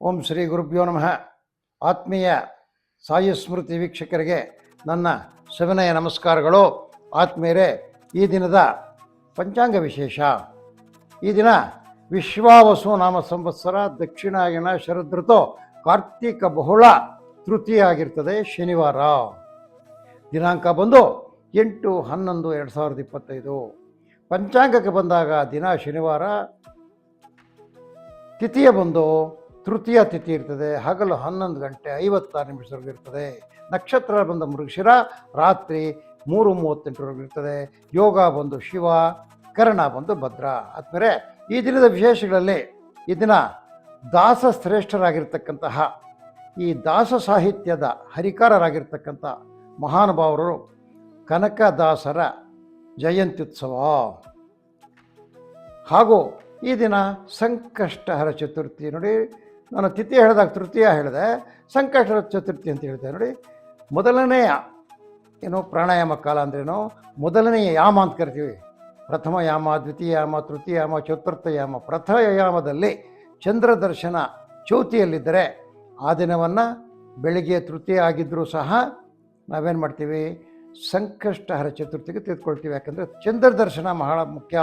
ಓಂ ಶ್ರೀ ಗುರುಭ್ಯೋ ನಮಃ. ಆತ್ಮೀಯ ಸಾಯಿ ಸ್ಮೃತಿ ವೀಕ್ಷಕರಿಗೆ ನನ್ನ ಸವಿನಯ ನಮಸ್ಕಾರಗಳು. ಆತ್ಮೀಯರೇ, ಈ ದಿನದ ಪಂಚಾಂಗ ವಿಶೇಷ. ಈ ದಿನ ವಿಶ್ವಾವಸು ನಾಮ ಸಂವತ್ಸರ ದಕ್ಷಿಣಾಯನ ಶರದೃತು ಕಾರ್ತೀಕ ಬಹುಳ ತೃತೀಯ ಆಗಿರ್ತದೆ ಶನಿವಾರ. ದಿನಾಂಕ ಬಂದು ಎಂಟು ಹನ್ನೊಂದು ಎರಡು ಸಾವಿರದ ಇಪ್ಪತ್ತೈದು. ಪಂಚಾಂಗಕ್ಕೆ ಬಂದಾಗ ದಿನ ಶನಿವಾರ. ತಿಥಿಯ ಬಂದು ತೃತೀಯ ತಿಥಿ ಇರ್ತದೆ, ಹಗಲು ಹನ್ನೊಂದು ಗಂಟೆ ಐವತ್ತಾರು ನಿಮಿಷವರೆಗೂ ಇರ್ತದೆ. ನಕ್ಷತ್ರ ಬಂದ ಮೃಗಶಿರ ರಾತ್ರಿ ಮೂರು ಮೂವತ್ತೆಂಟರವರೆಗೂ ಇರ್ತದೆ. ಯೋಗ ಬಂದು ಶಿವ, ಕರ್ಣ ಬಂದು ಭದ್ರ. ಆದ್ಮೇಲೆ ಈ ದಿನದ ವಿಶೇಷಗಳಲ್ಲಿ ಈ ದಿನ ದಾಸ ಶ್ರೇಷ್ಠರಾಗಿರ್ತಕ್ಕಂತಹ ಈ ದಾಸ ಸಾಹಿತ್ಯದ ಹರಿಕಾರರಾಗಿರ್ತಕ್ಕಂಥ ಮಹಾನುಭಾವರು ಕನಕದಾಸರ ಜಯಂತ್ಯುತ್ಸವ. ಹಾಗೂ ಈ ದಿನ ಸಂಕಷ್ಟಹರ ಚತುರ್ಥಿ ನೋಡಿ ನಾನು ತಿಥಿ ಹೇಳಿದಾಗ ತೃತೀಯ ಹೇಳಿದೆ ಸಂಕಷ್ಟರ ಚತುರ್ಥಿ ಅಂತ ಹೇಳ್ತಾರೆ ನೋಡಿ, ಮೊದಲನೆಯ ಏನು ಪ್ರಾಣಾಯಾಮ ಕಾಲ ಅಂದ್ರೇನು ಮೊದಲನೆಯ ಯಾಮ ಅಂತ ಕರಿತೀವಿ. ಪ್ರಥಮ ಯಾಮ, ದ್ವಿತೀಯ ಯಾಮ, ತೃತೀಯ ಯಾಮ, ಚತುರ್ಥ ಯಾಮ. ಪ್ರಥಮ ಯಾಮದಲ್ಲಿ ಚಂದ್ರ ದರ್ಶನ ಚೌತಿಯಲ್ಲಿದ್ದರೆ ಆ ದಿನವನ್ನು ಬೆಳಿಗ್ಗೆ ತೃತೀಯ ಆಗಿದ್ದರೂ ಸಹ ನಾವೇನು ಮಾಡ್ತೀವಿ? ಸಂಕಷ್ಟಹರ ಚತುರ್ಥಿಗೆ ತೆಗೆದುಕೊಳ್ತೀವಿ. ಯಾಕಂದರೆ ಚಂದ್ರ ದರ್ಶನ ಬಹಳ ಮುಖ್ಯ.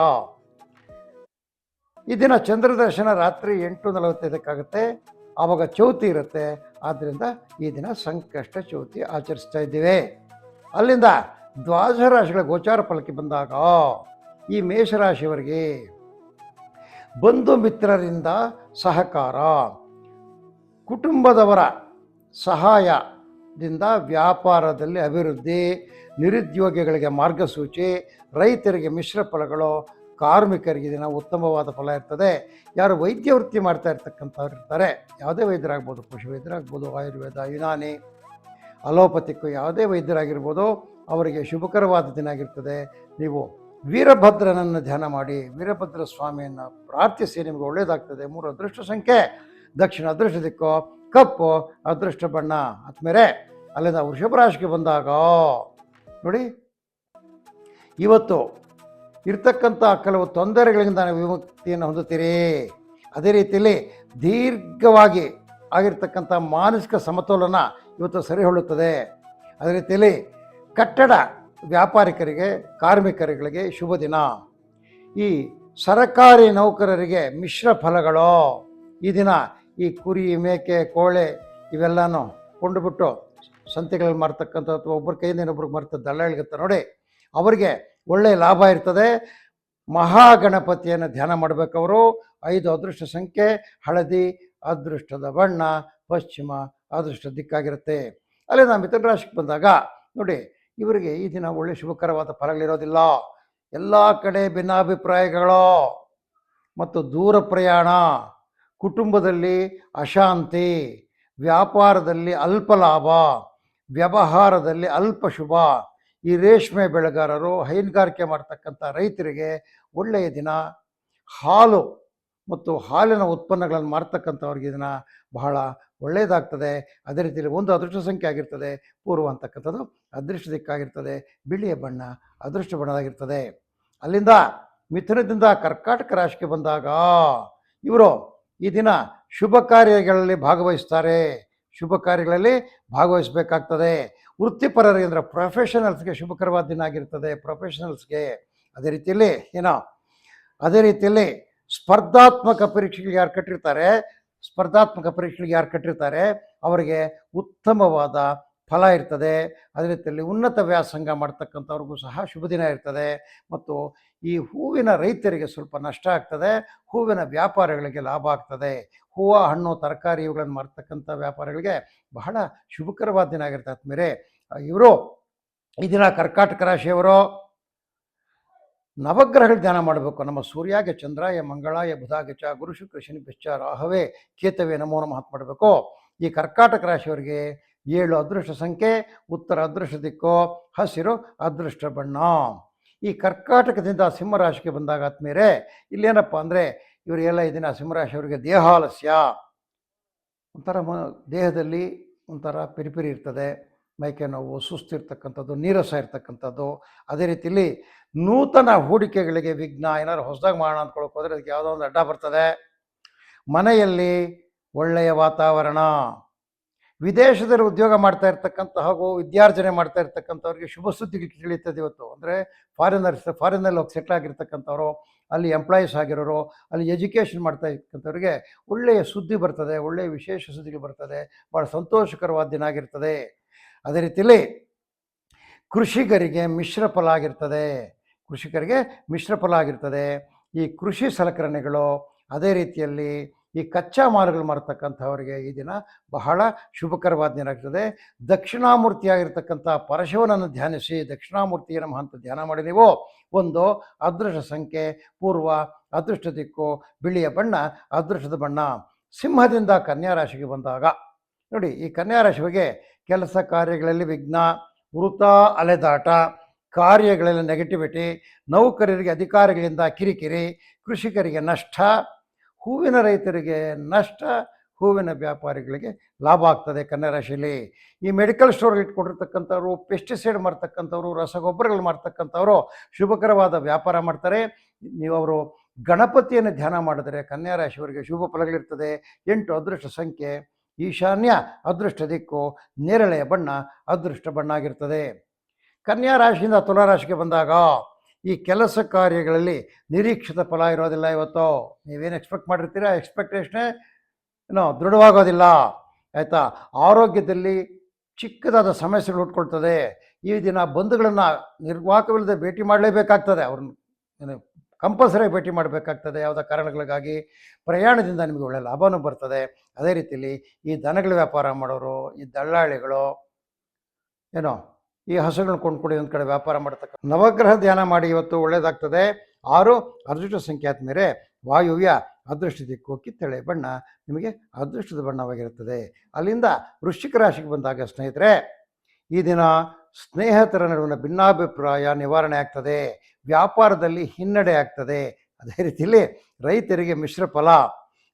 ಈ ದಿನ ಚಂದ್ರ ದರ್ಶನ ರಾತ್ರಿ ಎಂಟು ನಲವತ್ತೈದಕ್ಕಾಗುತ್ತೆ. ಆವಾಗ ಚೌತಿ ಇರುತ್ತೆ. ಆದ್ದರಿಂದ ಈ ದಿನ ಸಂಕಷ್ಟ ಚೌತಿ ಆಚರಿಸ್ತಾ ಇದ್ದೀವಿ. ಅಲ್ಲಿಂದ ದ್ವಾದಶ ರಾಶಿಗಳ ಗೋಚಾರ ಫಲಕ್ಕೆ ಬಂದಾಗ ಈ ಮೇಷರಾಶಿಯವರಿಗೆ ಬಂಧು ಮಿತ್ರರಿಂದ ಸಹಕಾರ, ಕುಟುಂಬದವರ ಸಹಾಯದಿಂದ ವ್ಯಾಪಾರದಲ್ಲಿ ಅಭಿವೃದ್ಧಿ, ನಿರುದ್ಯೋಗಿಗಳಿಗೆ ಮಾರ್ಗಸೂಚಿ, ರೈತರಿಗೆ ಮಿಶ್ರ ಫಲಗಳು ಕಾರ್ಮಿಕರಿಗೆ ದಿನ ಉತ್ತಮವಾದ ಫಲ ಇರ್ತದೆ. ಯಾರು ವೈದ್ಯ ವೃತ್ತಿ ಮಾಡ್ತಾ ಇರ್ತಕ್ಕಂಥವ್ರು ಇರ್ತಾರೆ, ಯಾವುದೇ ವೈದ್ಯರಾಗ್ಬೋದು ಪಶು ವೈದ್ಯರಾಗ್ಬೋದು ಆಯುರ್ವೇದ, ಯುನಾನಿ, ಅಲೋಪತಿಕ್ಕು ಯಾವುದೇ ವೈದ್ಯರಾಗಿರ್ಬೋದು, ಅವರಿಗೆ ಶುಭಕರವಾದ ದಿನ ಆಗಿರ್ತದೆ. ನೀವು ವೀರಭದ್ರನನ್ನು ಧ್ಯಾನ ಮಾಡಿ, ವೀರಭದ್ರ ಸ್ವಾಮಿಯನ್ನು ಪ್ರಾರ್ಥಿಸಿ, ನಿಮಗೆ ಒಳ್ಳೆಯದಾಗ್ತದೆ ಮೂರು ಅದೃಷ್ಟ ಸಂಖ್ಯೆ, ದಕ್ಷಿಣ ಅದೃಷ್ಟ ದಿಕ್ಕು, ಕಪ್ಪು ಅದೃಷ್ಟ ಬಣ್ಣ. ಆದ್ಮೇಲೆ ಅಲ್ಲಿಂದ ವೃಷಭ ರಾಶಿಗೆ ಬಂದಾಗ, ನೋಡಿ, ಇವತ್ತು ಇರ್ತಕ್ಕಂಥ ಕೆಲವು ತೊಂದರೆಗಳಿಂದ ನಾವು ವಿಮುಕ್ತಿಯನ್ನು ಹೊಂದುತ್ತೀರಿ. ಅದೇ ರೀತಿಯಲ್ಲಿ ದೀರ್ಘವಾಗಿ ಆಗಿರ್ತಕ್ಕಂಥ ಮಾನಸಿಕ ಸಮತೋಲನ ಇವತ್ತು ಸರಿ ಹೊಳ್ಳುತ್ತದೆ ಅದೇ ರೀತಿಯಲ್ಲಿ ಕಟ್ಟಡ ವ್ಯಾಪಾರಿಕರಿಗೆ, ಕಾರ್ಮಿಕರುಗಳಿಗೆ ಶುಭ ದಿನ. ಈ ಸರಕಾರಿ ನೌಕರರಿಗೆ ಮಿಶ್ರ ಫಲಗಳು. ಈ ದಿನ ಈ ಕುರಿ, ಮೇಕೆ, ಕೋಳೆ ಇವೆಲ್ಲನೂ ಕೊಂಡುಬಿಟ್ಟು ಸಂತೆಗಳಲ್ಲಿ ಮಾರ್ತಕ್ಕಂಥ ಅಥವಾ ಒಬ್ಬರ ಕೈಯಿಂದ ಇನ್ನೊಬ್ರಿಗೆ ಮಾರ್ತ ದಲ್ಲಾಳಿಗತ್ತ ನೋಡಿ, ಅವರಿಗೆ ಒಳ್ಳೆಯ ಲಾಭ ಇರ್ತದೆ. ಮಹಾಗಣಪತಿಯನ್ನು ಧ್ಯಾನ ಮಾಡಬೇಕವರು. ಐದು ಅದೃಷ್ಟ ಸಂಖ್ಯೆ, ಹಳದಿ ಅದೃಷ್ಟದ ಬಣ್ಣ, ಪಶ್ಚಿಮ ಅದೃಷ್ಟ ದಿಕ್ಕಾಗಿರುತ್ತೆ. ಅಲ್ಲಿ ನಾವು ಮಿಥುನ ರಾಶಿಗೆ ಬಂದಾಗ ನೋಡಿ, ಇವರಿಗೆ ಈ ದಿನ ಒಳ್ಳೆ ಶುಭಕರವಾದ ಫಲಗಳಿರೋದಿಲ್ಲ. ಎಲ್ಲ ಕಡೆ ಭಿನ್ನಾಭಿಪ್ರಾಯಗಳು ಮತ್ತು ದೂರ ಪ್ರಯಾಣ, ಕುಟುಂಬದಲ್ಲಿ ಅಶಾಂತಿ, ವ್ಯಾಪಾರದಲ್ಲಿ ಅಲ್ಪ ಲಾಭ, ವ್ಯವಹಾರದಲ್ಲಿ ಅಲ್ಪ ಶುಭ ಈ ರೇಷ್ಮೆ ಬೆಳೆಗಾರರು ಹೈನುಗಾರಿಕೆ ಮಾಡ್ತಕ್ಕಂಥ ರೈತರಿಗೆ ಒಳ್ಳೆಯ ದಿನ, ಹಾಲು ಮತ್ತು ಹಾಲಿನ ಉತ್ಪನ್ನಗಳನ್ನು ಮಾರ್ತಕ್ಕಂಥವ್ರಿಗೆ ಇದನ್ನು ಬಹಳ ಒಳ್ಳೆಯದಾಗ್ತದೆ. ಅದೇ ರೀತಿಯಲ್ಲಿ ಒಂದು ಅದೃಷ್ಟ ಸಂಖ್ಯೆ ಆಗಿರ್ತದೆ, ಪೂರ್ವ ಅಂತಕ್ಕಂಥದ್ದು ಅದೃಷ್ಟ ದಿಕ್ಕಾಗಿರ್ತದೆ ಬಿಳಿಯ ಬಣ್ಣ ಅದೃಷ್ಟ ಬಣ್ಣದಾಗಿರ್ತದೆ. ಅಲ್ಲಿಂದ ಮಿಥುನದಿಂದ ಕರ್ಕಾಟಕ ರಾಶಿಗೆ ಬಂದಾಗ ಇವರು ಈ ದಿನ ಶುಭ ಕಾರ್ಯಗಳಲ್ಲಿ ಭಾಗವಹಿಸ್ತಾರೆ. ಶುಭ ಕಾರ್ಯಗಳಲ್ಲಿ ಭಾಗವಹಿಸಬೇಕಾಗ್ತದೆ. ವೃತ್ತಿಪರರಿಗೆ ಅಂದರೆ ಪ್ರೊಫೆಷನಲ್ಸ್ಗೆ ಶುಭಕರವಾದ ದಿನ ಆಗಿರ್ತದೆ. ಪ್ರೊಫೆಷನಲ್ಸ್ಗೆ ಅದೇ ರೀತಿಯಲ್ಲಿ ಏನೋ, ಅದೇ ರೀತಿಯಲ್ಲಿ ಸ್ಪರ್ಧಾತ್ಮಕ ಪರೀಕ್ಷೆಗಳಿಗೆ ಯಾರು ಕಟ್ಟಿರ್ತಾರೆ? ಸ್ಪರ್ಧಾತ್ಮಕ ಪರೀಕ್ಷೆಗಳಿಗೆ ಯಾರು ಕಟ್ಟಿರ್ತಾರೆ? ಅವರಿಗೆ ಉತ್ತಮವಾದ ಫಲ ಇರ್ತದೆ. ಅದೇ ರೀತಿಯಲ್ಲಿ ಉನ್ನತ ವ್ಯಾಸಂಗ ಮಾಡ್ತಕ್ಕಂಥವ್ರಿಗೂ ಸಹ ಶುಭ ದಿನ ಇರ್ತದೆ. ಮತ್ತು ಈ ಹೂವಿನ ರೈತರಿಗೆ ಸ್ವಲ್ಪ ನಷ್ಟ ಆಗ್ತದೆ. ಹೂವಿನ ವ್ಯಾಪಾರಿಗಳಿಗೆ ಲಾಭ ಆಗ್ತದೆ. ಹೂವು, ಹಣ್ಣು, ತರಕಾರಿ ಇವುಗಳನ್ನು ಮಾರ್ತಕ್ಕಂಥ ವ್ಯಾಪಾರಿಗಳಿಗೆ ಬಹಳ ಶುಭಕರವಾದ ದಿನ ಆಗಿರುತ್ತೆ. ಆದ್ಮೇಲೆ ಇವರು ಈ ದಿನ ಕರ್ಕಾಟಕ ರಾಶಿಯವರು ನವಗ್ರಹಗಳ ಧ್ಯಾನ ಮಾಡಬೇಕು. ನಮ್ಮ ಸೂರ್ಯಾಗೆ ಚಂದ್ರಾಯ, ಮಂಗಳಾಯ, ಬುಧಾಗೆ ಚ, ಗುರು ಶುಕ್ರ, ಶನಿ ಬೆಚ್ಚ ರಾಹವೇ, ಕೇತವೇ, ನಮೋ ನಮಃ ಮಾಡಬೇಕು. ಈ ಕರ್ಕಾಟಕ ರಾಶಿಯವರಿಗೆ ಏಳು ಅದೃಷ್ಟ ಸಂಖ್ಯೆ, ಉತ್ತರ ಅದೃಷ್ಟ ದಿಕ್ಕು, ಹಸಿರು ಅದೃಷ್ಟ ಬಣ್ಣ. ಈ ಕರ್ಕಾಟಕದಿಂದ ಸಿಂಹರಾಶಿಗೆ ಬಂದಾಗ ಆದ್ಮೇಲೆ ಇಲ್ಲೇನಪ್ಪ ಅಂದರೆ ಇವರಿಗೆಲ್ಲ ಈ ದಿನ ಸಿಂಹರಾಶಿಯವರಿಗೆ ದೇಹಾಲಸ್ಯ. ಒಂಥರ ಮ, ದೇಹದಲ್ಲಿ ಒಂಥರ ಪಿರಿಪಿರಿ ಇರ್ತದೆ, ಮೈಕೆ ನೋವು ಸುಸ್ತಿರ್ತಕ್ಕಂಥದ್ದು ನೀರಸ ಇರ್ತಕ್ಕಂಥದ್ದು. ಅದೇ ರೀತಿಯಲ್ಲಿ ನೂತನ ಹೂಡಿಕೆಗಳಿಗೆ ವಿಘ್ನ, ಏನಾದ್ರು ಹೊಸದಾಗಿ ಮಾಡೋಣ ಅಂದ್ಕೊಳಕ್ಕೆ ಹೋದರೆ ಅದಕ್ಕೆ ಯಾವುದೋ ಒಂದು ಅಡ್ಡ ಬರ್ತದೆ. ಮನೆಯಲ್ಲಿ ಒಳ್ಳೆಯ ವಾತಾವರಣ. ವಿದೇಶದಲ್ಲಿ ಉದ್ಯೋಗ ಮಾಡ್ತಾ ಇರ್ತಕ್ಕಂಥ ಹಾಗೂ ವಿದ್ಯಾರ್ಜನೆ ಮಾಡ್ತಾ ಇರ್ತಕ್ಕಂಥವ್ರಿಗೆ ಶುಭ ಸುದ್ದಿಗೆ ತಿಳಿಯುತ್ತದೆ ಇವತ್ತು. ಅಂದರೆ ಫಾರಿನರ್ಸ್ ಫಾರಿನಲ್ಲಿ ಹೋಗಿ ಸೆಟ್ಲ್ ಆಗಿರ್ತಕ್ಕಂಥವ್ರು, ಅಲ್ಲಿ ಎಂಪ್ಲಾಯೀಸ್ ಆಗಿರೋರು, ಅಲ್ಲಿ ಎಜುಕೇಷನ್ ಮಾಡ್ತಾ ಇರ್ತಕ್ಕಂಥವ್ರಿಗೆ ಒಳ್ಳೆಯ ಸುದ್ದಿ ಬರ್ತದೆ, ಒಳ್ಳೆಯ ವಿಶೇಷ ಸುದ್ದಿಗಳು ಬರ್ತದೆ ಭಾಳ ಸಂತೋಷಕರವಾದ ದಿನ ಆಗಿರ್ತದೆ. ಅದೇ ರೀತಿಯಲ್ಲಿ ಕೃಷಿಕರಿಗೆ ಮಿಶ್ರ ಫಲ ಆಗಿರ್ತದೆ. ಕೃಷಿಕರಿಗೆ ಮಿಶ್ರ ಫಲ ಆಗಿರ್ತದೆ. ಈ ಕೃಷಿ ಸಲಕರಣೆಗಳು ಅದೇ ರೀತಿಯಲ್ಲಿ ಈ ಕಚ್ಚಾ ಮಾಲುಗಳು ಮಾರತಕ್ಕಂಥವರಿಗೆ ಈ ದಿನ ಬಹಳ ಶುಭಕರವಾದ ದಿನ ಆಗ್ತದೆ. ದಕ್ಷಿಣಾಮೂರ್ತಿಯಾಗಿರ್ತಕ್ಕಂಥ ಪರಶಿವನನ್ನು ಧ್ಯಾನಿಸಿ ದಕ್ಷಿಣಾಮೂರ್ತಿ ನಮ್ಮ ಅಂತ ಧ್ಯಾನ ಮಾಡಿ ಒಂದು ಅದೃಷ್ಟ ಸಂಖ್ಯೆ, ಪೂರ್ವ ಅದೃಷ್ಟ ದಿಕ್ಕು, ಬಿಳಿಯ ಬಣ್ಣ, ಅದೃಷ್ಟದ ಬಣ್ಣ. ಸಿಂಹದಿಂದ ಕನ್ಯಾ ರಾಶಿಗೆ ಬಂದಾಗ, ನೋಡಿ ಈ ಕನ್ಯಾ ರಾಶಿಗೆ ಕೆಲಸ ಕಾರ್ಯಗಳಲ್ಲಿ ವಿಘ್ನ, ವೃತ, ಅಲೆದಾಟ, ಕಾರ್ಯಗಳಲ್ಲಿ ನೆಗೆಟಿವಿಟಿ ನೌಕರರಿಗೆ ಅಧಿಕಾರಿಗಳಿಂದ ಕಿರಿಕಿರಿ, ಕೃಷಿಕರಿಗೆ ನಷ್ಟ ಹೂವಿನ ರೈತರಿಗೆ ನಷ್ಟ, ಹೂವಿನ ವ್ಯಾಪಾರಿಗಳಿಗೆ ಲಾಭ ಆಗ್ತದೆ ಕನ್ನಡ ರಾಶಿಯಲ್ಲಿ. ಈ ಮೆಡಿಕಲ್ ಸ್ಟೋರ್ ಇಟ್ಕೊಂಡಿರ್ತಕ್ಕಂಥವ್ರು ಪೆಸ್ಟಿಸೈಡ್ ಮಾಡ್ತಕ್ಕಂಥವ್ರು ರಸಗೊಬ್ಬರಗಳು ಮಾಡ್ತಕ್ಕಂಥವ್ರು ಶುಭಕರವಾದ ವ್ಯಾಪಾರ ಮಾಡ್ತಾರೆ. ನೀವು ಅವರು ಗಣಪತಿಯನ್ನು ಧ್ಯಾನ ಮಾಡಿದರೆ ಕನ್ಯಾ ರಾಶಿಯವರಿಗೆ ಶುಭ ಫಲಗಳಿರ್ತದೆ. ಎಂಟು ಅದೃಷ್ಟ ಸಂಖ್ಯೆ, ಈಶಾನ್ಯ ಅದೃಷ್ಟ ದಿಕ್ಕು, ನೇರಳೆಯ ಬಣ್ಣ ಅದೃಷ್ಟ ಬಣ್ಣ ಆಗಿರ್ತದೆ. ಕನ್ಯಾ ರಾಶಿಯಿಂದ ತುಲಾರಾಶಿಗೆ ಬಂದಾಗ ಈ ಕೆಲಸ ಕಾರ್ಯಗಳಲ್ಲಿ ನಿರೀಕ್ಷಿತ ಫಲ ಇರೋದಿಲ್ಲ ಇವತ್ತು. ನೀವೇನು ಎಕ್ಸ್ಪೆಕ್ಟ್ ಮಾಡಿರ್ತೀರಾ? ಎಕ್ಸ್ಪೆಕ್ಟೇಷನೇ ಏನೋ ದೃಢವಾಗೋದಿಲ್ಲ. ಆಯಿತಾ? ಆರೋಗ್ಯದಲ್ಲಿ ಚಿಕ್ಕದಾದ ಸಮಸ್ಯೆಗಳು ಉಟ್ಕೊಳ್ತದೆ ಈ ದಿನ ಬಂಧುಗಳನ್ನು ನಿರ್ವಾಹಕವಿಲ್ಲದೆ ಭೇಟಿ ಮಾಡಲೇಬೇಕಾಗ್ತದೆ. ಅವ್ರನ್ನ ಕಂಪಲ್ಸರಿ ಭೇಟಿ ಮಾಡಬೇಕಾಗ್ತದೆ. ಯಾವುದೋ ಕಾರಣಗಳಿಗಾಗಿ ಪ್ರಯಾಣದಿಂದ ನಿಮಗೆ ಒಳ್ಳೆಯ ಲಾಭವೂ ಬರ್ತದೆ. ಅದೇ ರೀತಿಯಲ್ಲಿ ಈ ದನಗಳ ವ್ಯಾಪಾರ ಮಾಡೋರು, ಈ ದಲ್ಲಾಳಿಗಳು ಏನೋ ಈ ಹಸುಗಳನ್ನ ಕೊಂಡ್ಕೊಡಿ ಒಂದು ಕಡೆ ವ್ಯಾಪಾರ ಮಾಡ್ತಕ್ಕ ನವಗ್ರಹ ಧ್ಯಾನ ಮಾಡಿ ಇವತ್ತು ಒಳ್ಳೆಯದಾಗ್ತದೆ ಆರು ಅದೃಷ್ಟ ಸಂಖ್ಯೆ ಮೇರೆ ವಾಯುವ್ಯ ಅದೃಷ್ಟ ದಿಕ್ಕು ಕಿತ್ತಳೆ ಬಣ್ಣ ನಿಮಗೆ ಅದೃಷ್ಟದ ಬಣ್ಣವಾಗಿರುತ್ತದೆ. ಅಲ್ಲಿಂದ ವೃಶ್ಚಿಕ ರಾಶಿಗೆ ಬಂದಾಗ ಸ್ನೇಹಿತರೆ, ಈ ದಿನ ಸ್ನೇಹಿತರ ನಡುವಿನ ಭಿನ್ನಾಭಿಪ್ರಾಯ ನಿವಾರಣೆ ಆಗ್ತದೆ. ವ್ಯಾಪಾರದಲ್ಲಿ ಹಿನ್ನಡೆ ಆಗ್ತದೆ. ಅದೇ ರೀತಿಯಲ್ಲಿ ರೈತರಿಗೆ ಮಿಶ್ರ ಫಲ.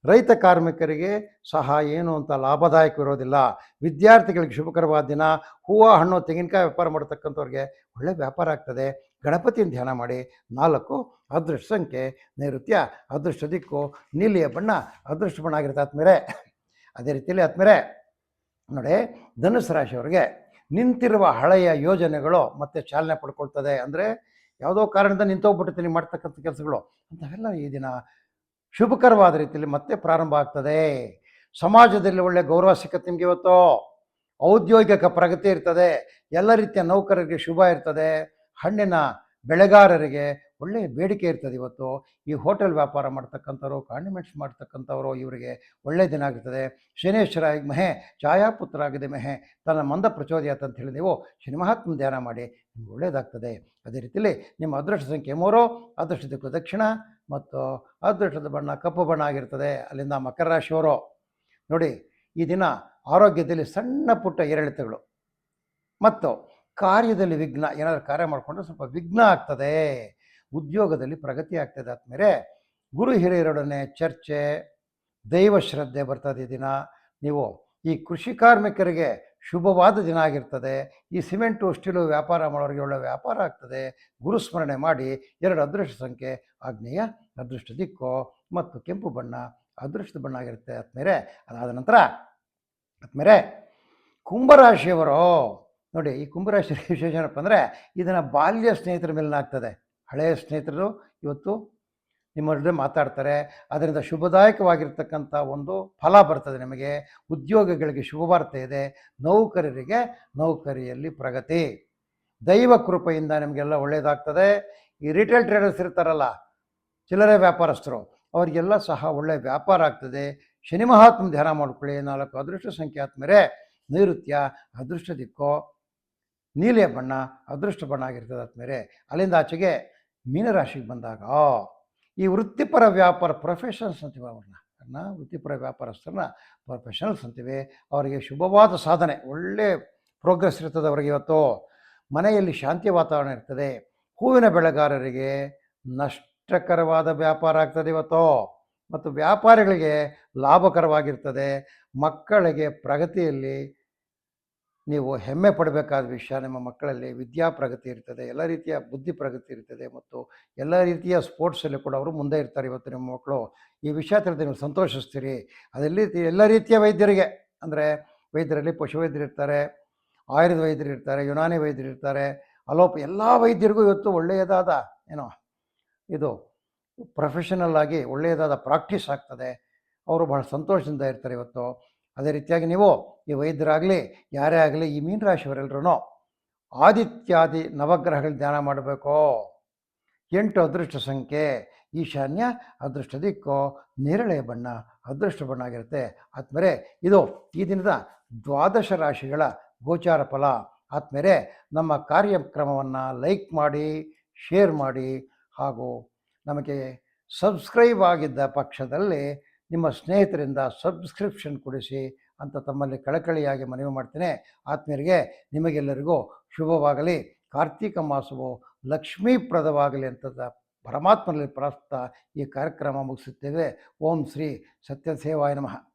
ರೈತ ಕಾರ್ಮಿಕರಿಗೆ ಸಹ ಏನು ಅಂತ ಲಾಭದಾಯಕವಿರೋದಿಲ್ಲ ವಿದ್ಯಾರ್ಥಿಗಳಿಗೆ ಶುಭಕರವಾದ ದಿನ. ಹೂವು, ಹಣ್ಣು, ತೆಂಗಿನಕಾಯಿ ವ್ಯಾಪಾರ ಮಾಡತಕ್ಕಂಥವ್ರಿಗೆ ಒಳ್ಳೆ ವ್ಯಾಪಾರ ಆಗ್ತದೆ. ಗಣಪತಿಯನ್ನು ಧ್ಯಾನ ಮಾಡಿ. ನಾಲ್ಕು, ಅದೃಷ್ಟ ಸಂಖ್ಯೆ, ನೈಋತ್ಯ, ಅದೃಷ್ಟ ದಿಕ್ಕು, ನೀಲಿಯ ಬಣ್ಣ, ಅದೃಷ್ಟ ಬಣ್ಣ ಆಗಿರುತ್ತೆ ಆತ್ಮೇಲೆ ಅದೇ ರೀತಿಯಲ್ಲಿ ಆತ್ಮೇಲೆ ನೋಡಿ, ಧನುಸು ರಾಶಿಯವರಿಗೆ ನಿಂತಿರುವ ಹಳೆಯ ಯೋಜನೆಗಳು ಮತ್ತೆ ಚಾಲನೆ ಪಡ್ಕೊಳ್ತದೆ. ಅಂದರೆ ಯಾವುದೋ ಕಾರಣದಿಂದ ನಿಂತೋಗ್ಬಿಟ್ಟಿರ್ತೀನಿ ಮಾಡ್ತಕ್ಕಂಥ ಕೆಲಸಗಳು. ಅಂತವೆಲ್ಲ ಈ ದಿನ ಶುಭಕರವಾದ ರೀತಿಯಲ್ಲಿ ಮತ್ತೆ ಪ್ರಾರಂಭ ಆಗ್ತದೆ. ಸಮಾಜದಲ್ಲಿ ಒಳ್ಳೆ ಗೌರವ ಸಿಕ್ಕತ್ತೆ ನಿಮಗೆ ಇವತ್ತು. ಔದ್ಯೋಗಿಕ ಪ್ರಗತಿ ಇರ್ತದೆ. ಎಲ್ಲ ರೀತಿಯ ನೌಕರರಿಗೆ ಶುಭ ಇರ್ತದೆ. ಹಣ್ಣಿನ ಬೆಳೆಗಾರರಿಗೆ ಒಳ್ಳೆಯ ಬೇಡಿಕೆ ಇರ್ತದೆ ಇವತ್ತು. ಈ ಹೋಟೆಲ್ ವ್ಯಾಪಾರ ಮಾಡ್ತಕ್ಕಂಥವ್ರು, ಕಾಂಡಿಮೆಂಟ್ಸ್ ಮಾಡ್ತಕ್ಕಂಥವ್ರು ಇವರಿಗೆ ಒಳ್ಳೆಯ ದಿನ ಆಗಿರ್ತದೆ ಶನೇಶ್ವರ ಮಹೆ, ಛಾಯಾಪುತ್ರ ಆಗಿದೆ ಮಹೆ, ತನ್ನ ಮಂದ ಪ್ರಚೋದಯಾತ ಅಂತ ಹೇಳಿ ನೀವು ಶನಿ ಧ್ಯಾನ ಮಾಡಿ ನಿಮ್ಗೆ ಒಳ್ಳೆಯದಾಗ್ತದೆ ಅದೇ ರೀತಿಯಲ್ಲಿ ನಿಮ್ಮ ಅದೃಷ್ಟ ಸಂಖ್ಯೆ ಮೂರು, ಅದೃಷ್ಟ ದಿಕ್ಕು ದಕ್ಷಿಣ ಮತ್ತು ಅದೃಷ್ಟದ ಬಣ್ಣ ಕಪ್ಪು ಬಣ್ಣ ಆಗಿರ್ತದೆ. ಅಲ್ಲಿಂದ ಮಕರ ರಾಶಿಯವರು ನೋಡಿ, ಈ ದಿನ ಆರೋಗ್ಯದಲ್ಲಿ ಸಣ್ಣ ಪುಟ್ಟ ಏರಿಳಿತಗಳು. ಮತ್ತು ಕಾರ್ಯದಲ್ಲಿ ವಿಘ್ನ, ಏನಾದರೂ ಕಾರ್ಯ ಮಾಡಿಕೊಂಡ್ರೆ ಸ್ವಲ್ಪ ವಿಘ್ನ ಆಗ್ತದೆ. ಉದ್ಯೋಗದಲ್ಲಿ ಪ್ರಗತಿ ಆಗ್ತದೆ. ಆದಮೇಲೆ ಗುರು ಹಿರಿಯರೊಡನೆ ಚರ್ಚೆ, ದೈವ ಶ್ರದ್ಧೆ ಬರ್ತದೆ ಈ ದಿನ. ನೀವು ಈ ಕೃಷಿ ಕಾರ್ಮಿಕರಿಗೆ ಶುಭವಾದ ದಿನ ಆಗಿರ್ತದೆ. ಈ ಸಿಮೆಂಟು ಸ್ಟೀಲು ವ್ಯಾಪಾರ ಮಾಡೋರಿಗೆ ಒಳ್ಳೆ ವ್ಯಾಪಾರ ಆಗ್ತದೆ. ಗುರುಸ್ಮರಣೆ ಮಾಡಿ ಎರಡು ಅದೃಷ್ಟ ಸಂಖ್ಯೆ, ಆಗ್ನೇಯ, ಅದೃಷ್ಟ ದಿಕ್ಕು ಮತ್ತು ಕೆಂಪು ಬಣ್ಣ, ಅದೃಷ್ಟದ ಬಣ್ಣ ಆಗಿರುತ್ತೆ. ಆದ್ಮೇಲೆ ಅದಾದ ನಂತರ ಆದ್ಮೇಲೆ ಕುಂಭರಾಶಿಯವರು, ನೋಡಿ ಈ ಕುಂಭರಾಶಿ ವಿಶೇಷ ಏನಪ್ಪ ಅಂದರೆ ಇದನ್ನು ಬಾಲ್ಯ ಸ್ನೇಹಿತರ ಮೇಲಿನ ಆಗ್ತದೆ. ಹಳೆಯ ಸ್ನೇಹಿತರು ಇವತ್ತು ನಿಮ್ಮ ಜೊತೆ ಮಾತಾಡ್ತಾರೆ. ಅದರಿಂದ ಶುಭದಾಯಕವಾಗಿರ್ತಕ್ಕಂಥ ಒಂದು ಫಲ ಬರ್ತದೆ ನಿಮಗೆ. ಉದ್ಯೋಗಗಳಿಗೆ ಶುಭವಾರ್ತೆ ಇದೆ. ನೌಕರರಿಗೆ ನೌಕರಿಯಲ್ಲಿ ಪ್ರಗತಿ. ದೈವ ಕೃಪೆಯಿಂದ ನಿಮಗೆಲ್ಲ ಒಳ್ಳೆಯದಾಗ್ತದೆ ಈ ರಿಟೇಲ್ ಟ್ರೇಡರ್ಸ್ ಇರ್ತಾರಲ್ಲ, ಚಿಲ್ಲರೆ ವ್ಯಾಪಾರಸ್ಥರು, ಅವರಿಗೆಲ್ಲ ಸಹ ಒಳ್ಳೆಯ ವ್ಯಾಪಾರ ಆಗ್ತದೆ. ಶನಿ ಮಹಾತ್ಮ ಧ್ಯಾನ ಮಾಡಿಕೊಳ್ಳಿ. ನಾಲ್ಕು ಅದೃಷ್ಟ ಸಂಖ್ಯೆ ಆದ್ಮೇಲೆ ನೈಋತ್ಯ ಅದೃಷ್ಟ ದಿಕ್ಕೋ, ನೀಲಿಯ ಬಣ್ಣ ಅದೃಷ್ಟ ಬಣ್ಣ ಆಗಿರ್ತದೆ ಆದ್ಮೇಲೆ ಅಲ್ಲಿಂದ ಆಚೆಗೆ ಮೀನರಾಶಿಗೆ ಬಂದಾಗ. ಈ ವೃತ್ತಿಪರ ವ್ಯಾಪಾರ ಪ್ರೊಫೆಷನಲ್ಸ್ ಅಂತೀವಿ ಅವ್ರನ್ನ. ಅದನ್ನ ವೃತ್ತಿಪರ ವ್ಯಾಪಾರಸ್ಥರನ್ನ ಪ್ರೊಫೆಷನಲ್ಸ್ ಅಂತೀವಿ. ಅವರಿಗೆ ಶುಭವಾದ ಸಾಧನೆ. ಒಳ್ಳೆ ಪ್ರೋಗ್ರೆಸ್ ಇರ್ತದೆ ಅವರಿಗೆ ಇವತ್ತು. ಮನೆಯಲ್ಲಿ ಶಾಂತಿ ವಾತಾವರಣ ಇರ್ತದೆ. ಹೂವಿನ ಬೆಳೆಗಾರರಿಗೆ ನಷ್ಟಕರವಾದ ವ್ಯಾಪಾರ ಆಗ್ತದೆ ಇವತ್ತು. ಮತ್ತು ವ್ಯಾಪಾರಿಗಳಿಗೆ ಲಾಭಕರವಾಗಿರ್ತದೆ. ಮಕ್ಕಳಿಗೆ ಪ್ರಗತಿಯಲ್ಲಿ ನೀವು ಹೆಮ್ಮೆ ಪಡಬೇಕಾದ ವಿಷಯ ನಿಮ್ಮ ಮಕ್ಕಳಲ್ಲಿ ವಿದ್ಯಾ ಪ್ರಗತಿ ಇರ್ತದೆ, ಎಲ್ಲ ರೀತಿಯ ಬುದ್ಧಿ ಪ್ರಗತಿ ಇರ್ತದೆ ಮತ್ತು ಎಲ್ಲ ರೀತಿಯ ಸ್ಪೋರ್ಟ್ಸಲ್ಲಿ ಕೂಡ ಅವರು ಮುಂದೆ ಇರ್ತಾರೆ ಇವತ್ತು ನಿಮ್ಮ ಮಕ್ಕಳು. ಈ ವಿಷಯ ತಿಳಿದು ನೀವು ಸಂತೋಷಿಸ್ತೀರಿ. ಅದೆಲ್ಲಿ ಎಲ್ಲ ರೀತಿಯ ವೈದ್ಯರಿಗೆ ಅಂದರೆ ವೈದ್ಯರಲ್ಲಿ ಪಶುವೈದ್ಯರು ಇರ್ತಾರೆ, ಆಯುರ್ವೇದ ವೈದ್ಯರು ಇರ್ತಾರೆ, ಯುನಾನಿ ವೈದ್ಯರು ಇರ್ತಾರೆ, ಅಲೋಪ ಎಲ್ಲ ವೈದ್ಯರಿಗೂ ಇವತ್ತು ಒಳ್ಳೆಯದಾದ ಏನೋ ಇದು ಪ್ರೊಫೆಷನಲ್ ಆಗಿ ಒಳ್ಳೆಯದಾದ ಪ್ರಾಕ್ಟೀಸ್ ಆಗ್ತದೆ. ಅವರು ಬಹಳ ಸಂತೋಷದಿಂದ ಇರ್ತಾರೆ ಇವತ್ತು. ಅದೇ ರೀತಿಯಾಗಿ ನೀವು ಈ ವೈದ್ಯರಾಗಲಿ, ಯಾರೇ ಆಗಲಿ, ಈ ಮೀನ ರಾಶಿಯವರೆಲ್ಲರೂ ಆದಿತ್ಯಾದಿ ನವಗ್ರಹಗಳ ಧ್ಯಾನ ಮಾಡಬೇಕು? ಎಂಟು ಅದೃಷ್ಟ ಸಂಖ್ಯೆ, ಈಶಾನ್ಯ ಅದೃಷ್ಟ ದಿಕ್ಕು, ನೇರಳೆ ಬಣ್ಣ ಅದೃಷ್ಟ ಬಣ್ಣ ಆಗಿರುತ್ತೆ ಆದ್ಮೇಲೆ ಇದು ಈ ದಿನದ ದ್ವಾದಶ ರಾಶಿಗಳ ಗೋಚಾರ ಫಲ. ಆದ್ಮೇಲೆ ನಮ್ಮ ಕಾರ್ಯಕ್ರಮವನ್ನು ಲೈಕ್ ಮಾಡಿ, ಶೇರ್ ಮಾಡಿ ಹಾಗೂ ನಮಗೆ ಸಬ್ಸ್ಕ್ರೈಬ್ ಆಗಿದ್ದ ಪಕ್ಷದಲ್ಲಿ ನಿಮ್ಮ ಸ್ನೇಹಿತರಿಂದ ಸಬ್ಸ್ಕ್ರಿಪ್ಷನ್ ಕೊಡಿಸಿ ಅಂತ ತಮ್ಮಲ್ಲಿ ಕಳಕಳಿಯಾಗಿ ಮನವಿ ಮಾಡ್ತೇನೆ. ಆತ್ಮೀಯರಿಗೆ ನಿಮಗೆಲ್ಲರಿಗೂ ಶುಭವಾಗಲಿ. ಕಾರ್ತೀಕ ಮಾಸವು ಲಕ್ಷ್ಮೀಪ್ರದವಾಗಲಿ ಅಂತ ಪರಮಾತ್ಮನಲ್ಲಿ ಪ್ರಾರ್ಥ ಈ ಕಾರ್ಯಕ್ರಮ ಮುಗಿಸುತ್ತೇವೆ. ಓಂ ಶ್ರೀ ಸತ್ಯಸೇವಾಯ ನಮಃ.